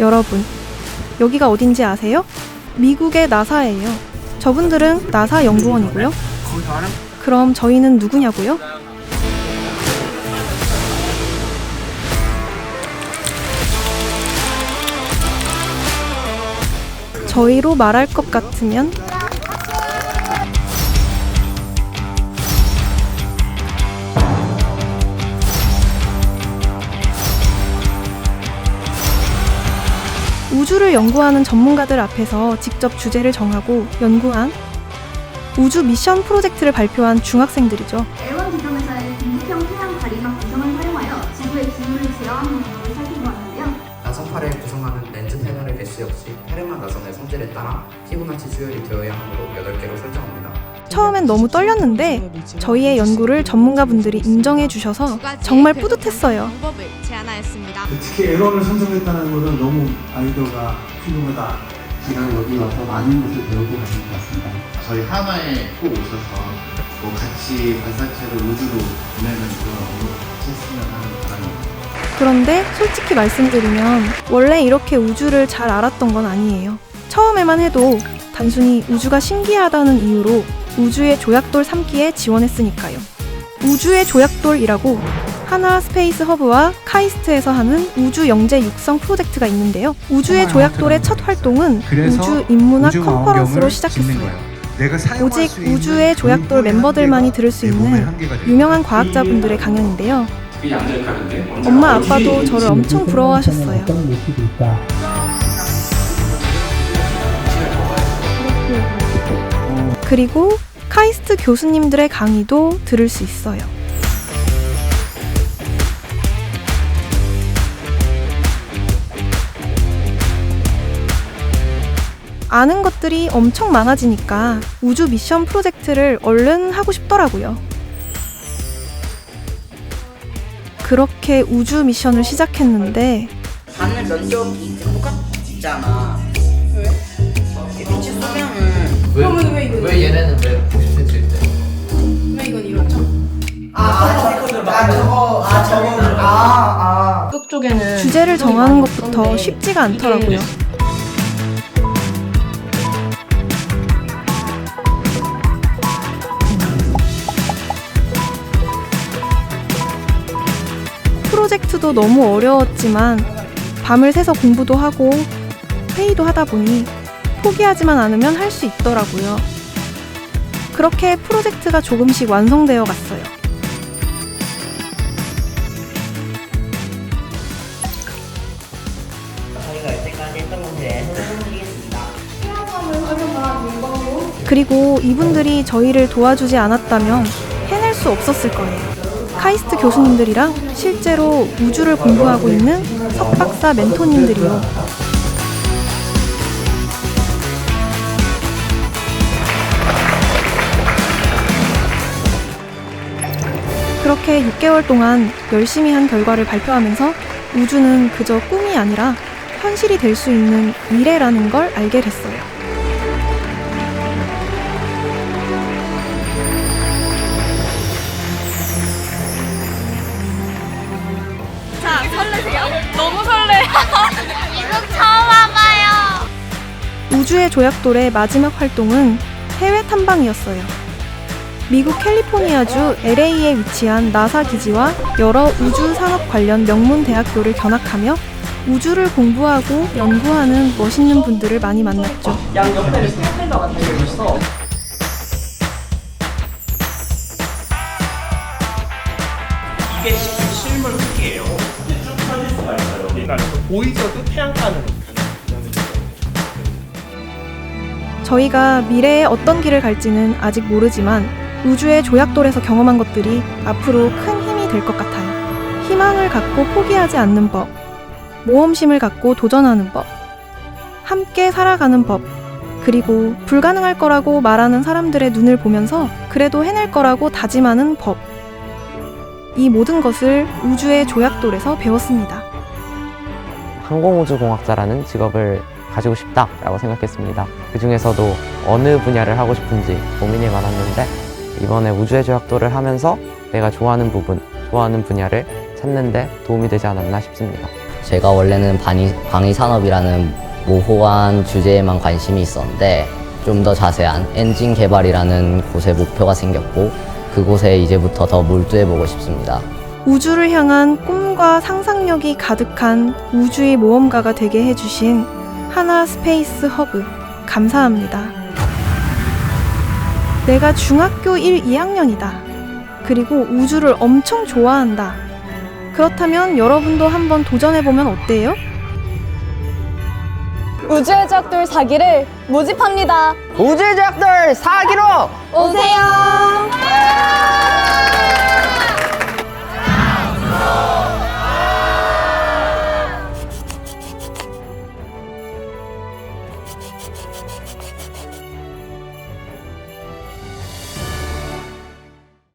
여러분, 여기가 어딘지 아세요? 미국의 나사예요. 저분들은 나사 연구원이고요. 그럼 저희는 누구냐고요? 저희로 말할 것 같으면 우주를 연구하는 전문가들 앞에서 직접 주제를 정하고 연구한 우주 미션 프로젝트를 발표한 중학생들이죠. L1 지정회사의 등급형 태양 가리막 구성을 활용하여 지구의 기후를 제어하는 방법을 살펴보았는데요. 나선팔에 구성하는 렌즈 패널의 개수 역시 페르마 나선의 성질에 따라 피부마치 수열이 되어야 하므로 8개로 설정합니다. 처음엔 너무 떨렸는데 저희의 연구를 전문가분들이 인정해 주셔서 정말 뿌듯했어요. 방법을 제안하였습니다. 특히 에러를 선정했다는 것은 너무 아이디어가 훌륭하다. 제가 여기 와서 많은 것을 배우고 가는 것 같습니다. 저희 하나에 꼭 오셔서 뭐 같이 발사체를 우주로 보내는 그런 업무를 같이 했으면 하는 바람입니다. 그런데 솔직히 말씀드리면 원래 이렇게 우주를 잘 알았던 건 아니에요. 처음에만 해도 단순히 우주가 신기하다는 이유로 우주의 조약돌 3기에 지원했으니까요. 우주의 조약돌이라고 하나 스페이스 허브와 카이스트에서 하는 우주 영재 육성 프로젝트가 있는데요. 우주의 조약돌의 첫 활동은 우주 인문학 컨퍼런스로 시작했어요. 오직 우주의 조약돌 멤버들만이 들을 수 있는 유명한 과학자분들의 강연인데요. 엄마 아빠도 저를 엄청 부러워하셨어요. 그리고 카이스트 교수님들의 강의도 들을 수 있어요. 아는 것들이 엄청 많아지니까 우주 미션 프로젝트를 얼른 하고 싶더라고요. 그렇게 우주 미션을 시작했는데 하늘 면적이 똑같잖아. 왜? 빛이 쏘면은 그러면 왜 이거 왜 얘네는 왜 90cm일 때? 아, 저거 아 저거 아 아. 쪽에는 주제를 정하는 것부터 쉽지가 않더라고요. 프로젝트도 너무 어려웠지만 밤을 새서 공부도 하고 회의도 하다 보니 포기하지만 않으면 할 수 있더라고요. 그렇게 프로젝트가 조금씩 완성되어 갔어요. 저희가 여태까지 했던 문제 설명드리겠습니다. 그리고 이분들이 저희를 도와주지 않았다면 해낼 수 없었을 거예요. 카이스트 교수님들이랑 실제로 우주를 공부하고 있는 석박사 멘토님들이요. 그렇게 6개월 동안 열심히 한 결과를 발표하면서 우주는 그저 꿈이 아니라 현실이 될 수 있는 미래라는 걸 알게 됐어요. 자 설레세요? 너무 설레. 이거 처음 와봐요. 우주의 조약돌의 마지막 활동은 해외 탐방이었어요. 미국 캘리포니아주 LA에 위치한 나사 기지와 여러 우주 산업 관련 명문 대학교를 견학하며 우주를 공부하고 연구하는 멋있는 분들을 많이 만났죠. 이게 지금 실물 크기예요. 그러니까 보이저도 태양광으로 저희가 미래에 어떤 길을 갈지는 아직 모르지만 우주의 조약돌에서 경험한 것들이 앞으로 큰 힘이 될 것 같아요. 희망을 갖고 포기하지 않는 법, 모험심을 갖고 도전하는 법, 함께 살아가는 법, 그리고 불가능할 거라고 말하는 사람들의 눈을 보면서 그래도 해낼 거라고 다짐하는 법. 이 모든 것을 우주의 조약돌에서 배웠습니다. 항공우주공학자라는 직업을 가지고 싶다라고 생각했습니다. 그 중에서도 어느 분야를 하고 싶은지 고민이 많았는데 이번에 우주의 조약도를 하면서 내가 좋아하는 부분, 좋아하는 분야를 찾는데 도움이 되지 않았나 싶습니다. 제가 원래는 방위, 방위산업이라는 모호한 주제에만 관심이 있었는데 좀 더 자세한 엔진 개발이라는 곳에 목표가 생겼고 그곳에 이제부터 더 몰두해보고 싶습니다. 우주를 향한 꿈과 상상력이 가득한 우주의 모험가가 되게 해주신 하나 스페이스 허브 감사합니다. 내가 중학교 1, 2학년이다. 그리고 우주를 엄청 좋아한다. 그렇다면 여러분도 한번 도전해보면 어때요? 우주의 적들 사기를 모집합니다. 우주의 적들 사기로 오세요.